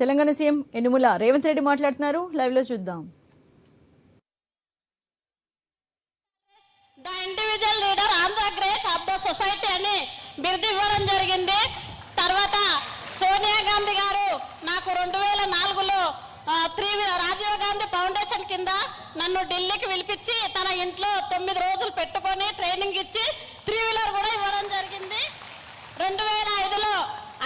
Telangana CM Enumula Revanth Reddy మాట్లాడుతున్నారు. లైవ్లో చూద్దాం. The individual leader on the great of the society అని బిరుదు ఇవ్వడం జరిగింది. తర్వాత సోనియా గాంధీ గారు నాకు రెండు వేల నాలుగులో త్రీ రాజీవ్ గాంధీ ఫౌండేషన్ కింద నన్ను ఢిల్లీకి పిలిపించి తన ఇంట్లో తొమ్మిది రోజులు పెట్టుకొని ట్రైనింగ్ ఇచ్చి త్రీ వీలర్ కూడా ఇవ్వడం జరిగింది. రెండు వేల ఐదులో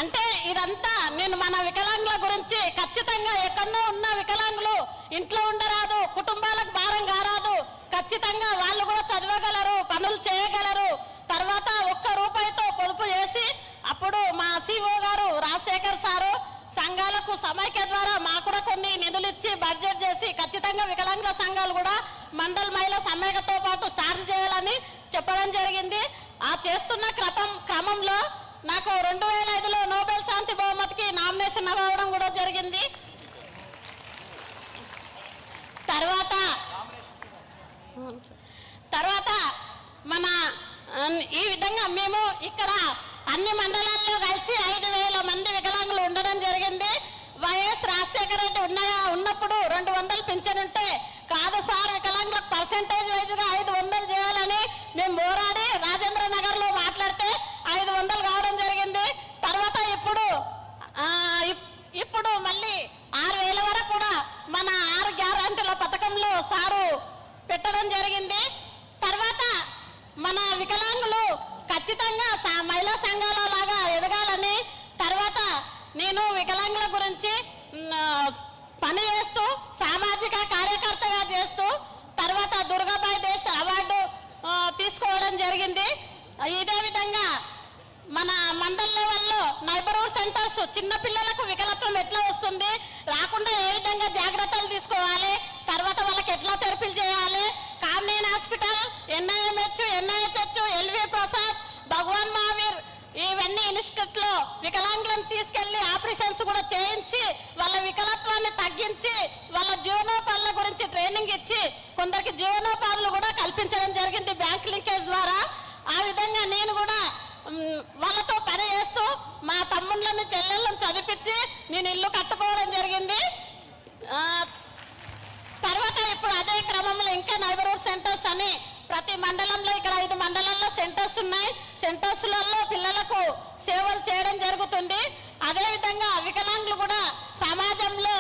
అంటే ఇదంతా నేను మన వికలాంగుల గురించి ఖచ్చితంగా ఎక్కడో ఉన్న వికలాంగులు ఇంట్లో ఉండరాదు కుటుంబాలకు భారం కారాదు. ఖచ్చితంగా వాళ్ళు కూడా చదవగలరు పనులు చేయగలరు. తర్వాత ఒక్క రూపాయితో పొదుపు చేసి అప్పుడు మా సిఓ గారు రాజశేఖర్ సారు సంఘాలకు సమైక్య ద్వారా మాకు కూడా కొన్ని నిధులు ఇచ్చి బడ్జెట్ చేసి ఖచ్చితంగా వికలాంగుల సంఘాలు కూడా మండల మహిళా సమైక్యతో పాటు స్టార్ట్ చేయాలని చెప్పడం జరిగింది. ఆ చేస్తున్న క్రమం క్రమంలో నాకు రెండు వేల ఐదులో నోబెల్ శాంతి బహుమతికి నామినేషన్ అవ్వడం కూడా జరిగింది. తర్వాత తర్వాత మన ఈ విధంగా మేము ఇక్కడ అన్ని మండలాల్లో కలిసి ఐదు వేల మంది వికలాంగులు ఉండడం జరిగింది. వైఎస్ రాజశేఖర రెడ్డి ఉన్న ఉన్నప్పుడు రెండు వందలు పింఛన్ ఉంటే కాదు సార్ వికలాంగులకు పర్సెంటేజ్ వైజ్గా ఐదు వందలు చేయాలని మేము పోరాడి రాజేంద్ర నగర్లో మాట్లాడితే ఐదు వందలు కావడం జరిగింది తర్వాత ఇప్పుడు ఆ, ఇప్- ఇప్పుడు మళ్ళీ ఆరు వేల వరకు కూడా మన ఆరు గ్యారంటీల పథకంలో సారు పెట్టడం జరిగింది. తర్వాత మన వికలాంగులు ఖచ్చితంగా సా- మహిళా సంఘాల లాగా ఎదగాలని తర్వాత నేను వికలాంగుల గురించి పని చేస్తూ సామాజిక కార్యకర్తగా చేస్తూ తర్వాత దుర్గాబాయి దేశ్ అవార్డు తీసుకోవడం జరిగింది. ఇదే విధంగా మన మండల్ లెవెల్లో నైబర్హుడ్ సెంటర్స్ చిన్నపిల్లలకు వికలత్వం ఎట్లా వస్తుంది రాకుండా ఏ విధంగా జాగ్రత్తలు తీసుకోవాలి భగవాన్ మహావీర్ ఇవన్నీ ఇన్స్టిట్యూట్లో వికలాంగులను తీసుకెళ్ళి ఆపరేషన్స్ కూడా చేయించి వాళ్ళ వికలత్వాన్ని తగ్గించి వాళ్ళ జీవనోపాధుల గురించి ట్రైనింగ్ ఇచ్చి కొందరికి జీవనోపాధులు కూడా కల్పించడం జరిగింది బ్యాంక్ లింకేజ్ ద్వారా. ఆ విధంగా నేను కూడా వాళ్ళతో పని చేస్తూ మా తమ్ముళ్ళని చెల్లెళ్ళని చదివించి నేను ఇల్లు కట్టుకోవడం జరిగింది. తర్వాత ఇప్పుడు అదే క్రమంలో ఇంకా నైబర్హుడ్ సెంటర్స్ అని ప్రతి మండలంలో ఇక్కడ సెంటర్స్ ఉన్నాయి. సెంటర్స్లలో పిల్లలకు సేవలు చేయడం జరుగుతుంది. అదేవిధంగా వికలాంగులు కూడా సమాజంలో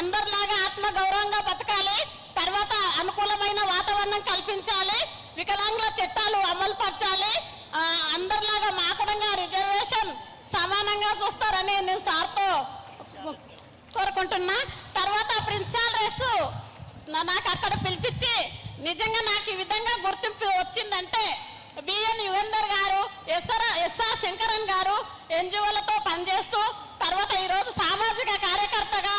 అందరిలాగా ఆత్మగౌరవంగా బతకాలి. తర్వాత అనుకూలమైన వాతావరణం కల్పించాలి. వికలాంగుల చట్టాలు అమలు పరచాలి అందరిలాగా మాకుడంగా రిజర్వేషన్ సమానంగా చూస్తారని నేను సార్తో కోరుకుంటున్నా. తర్వాత ప్రిన్సిపాల్ రేసు నాకు అక్కడ పిలిపించి నిజంగా నాకు ఈ విధంగా గుర్తింపు వచ్చిందంటే బిఎన్ యువేందర్ గారు ఎస్ఆర్ ఎస్ఆర్ శంకరన్ గారు ఎన్జిఓలతో పనిచేస్తూ తర్వాత ఈరోజు సామాజిక కార్యకర్తగా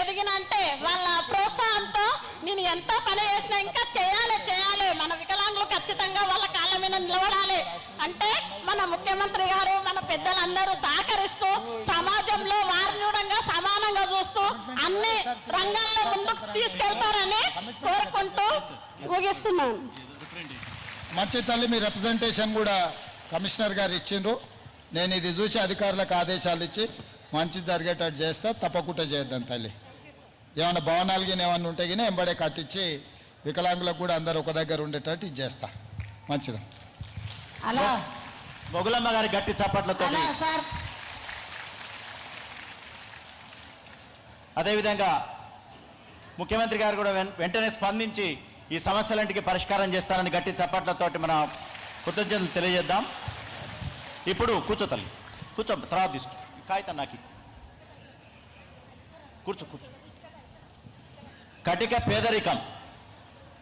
ఎదిగినంటే వాళ్ళ ప్రోత్సాహంతో నేను ఎంతో పని చేసినా ఇంకా చేయాలి చేయాలి. మన వికలాంగులు ఖచ్చితంగా వాళ్ళ కాళ్ళ మీద నిలబడాలి. అంటే మన ముఖ్యమంత్రి గారు మన పెద్దలందరూ సహకరిస్తూ సమాజంలో వారిని సమానంగా చూస్తూ అన్ని రంగాల్లో ముందుకు తీసుకెళ్తారని కోరుకుంటూ ముగిస్తున్నాను. మంచి తల్లి మీ రిప్రజెంటేషన్ కూడా కమిషనర్ గారు ఇచ్చిండ్రు. నేను ఇది చూసి అధికారులకు ఆదేశాలు ఇచ్చి మంచి జరిగేటట్టు చేస్తా తప్పకుండా చేద్దాం తల్లి. ఏమైనా భవనాలు గిన ఏమన్నా ఉంటే గిన ఎంబడే కట్టించి వికలాంగులకు కూడా అందరు ఒక దగ్గర ఉండేటట్టు ఇది చేస్తా. మంచిది. అలా. మొగులమ్మ గారి గట్టి చప్పట్లతో అదేవిధంగా ముఖ్యమంత్రి గారు కూడా వెంటనే స్పందించి ఈ సమస్యలంటికి పరిష్కారం చేస్తారని గట్టి చప్పట్లతోటి మన కృతజ్ఞతలు తెలియజేద్దాం. ఇప్పుడు కూర్చో తల్లి. కూర్చో తర్వాత తీసుకో. కాగితం నాకు కూర్చో కూర్చో. కటిక పేదరికం.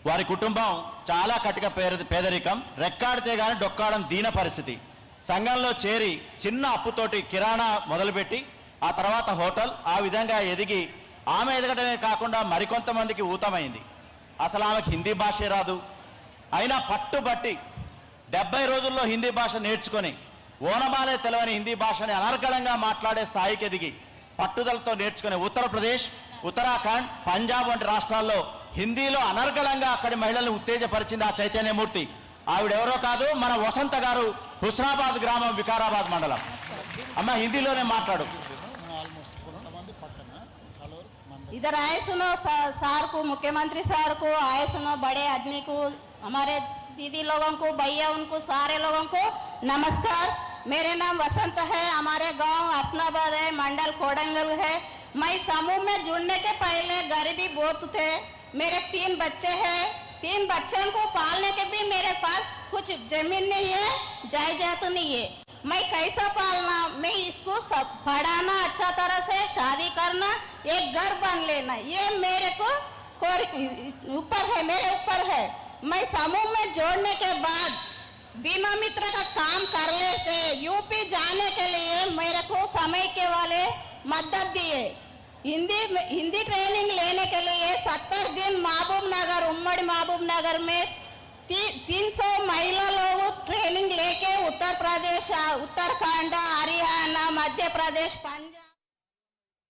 వారి కుటుంబం చాలా కటిక పేద పేదరికం. రెక్కాడితే కానీ డొక్కాడం దీన పరిస్థితి. సంఘంలో చేరి చిన్న అప్పుతోటి కిరాణా మొదలుపెట్టి ఆ తర్వాత హోటల్ ఆ విధంగా ఎదిగి ఆమె ఎదగడమే కాకుండా మరికొంతమందికి ఊతమైంది. అసలు ఆమెకు హిందీ భాషే రాదు. అయినా పట్టుబట్టి డెబ్బై రోజుల్లో హిందీ భాష నేర్చుకొని ఓనమాలే తెలవని హిందీ భాషని అనర్గళంగా మాట్లాడే స్థాయికి ఎదిగి పట్టుదలతో నేర్చుకునే ఉత్తరప్రదేశ్ ఉత్తరాఖండ్ పంజాబ్ వంటి రాష్ట్రాల్లో హిందీలో అనర్గళంగా అక్కడి మహిళల్ని ఉత్తేజపరిచింది ఆ చైతన్యమూర్తి. ఆవిడెవరో కాదు మన వసంత గారు హుస్నాబాద్ గ్రామం వికారాబాద్ మండలం. అమ్మ హిందీలోనే మాట్లాడు. इधर आए सुनो सार को, मुख्यमंत्री सार को, आए सुनो, बड़े आदमी को, हमारे दीदी लोगों को, भैया उनको, सारे लोगों को, नमस्कार। मेरे नाम वसंत है, हमारे गाँव हसनाबाद है, मंडल कोडंगल है। मैं समूह में जुड़ने के पहले गरीबी बहुत थे। मेरे तीन बच्चे हैं। तीन बच्चों को पालने के भी मेरे पास कुछ ज़मीन नहीं है जायदाद नहीं है। मैं कैसा पालना सब पढ़ाना अच्छा तरह से, शादी करना, एक घर बन लेना, ये मेरे को ऊपर है, मेरे ऊपर है। मैं समूह में जोड़ने के बाद बीमा मित्र का काम कर लेते यूपी जाने के लिए मेरे को समय के वाले मदद दिए। हिंदी हिंदी ट्रेनिंग लेने के लिए सत्तर दिन महबूब नगर उम्मड़ी महबूब नगर में ती, तीन सौ महिला लोग ट्रेनिंग लेके उत्तर प्रदेश उत्तराखंड हरियाणा मध्य प्रदेश पंजाब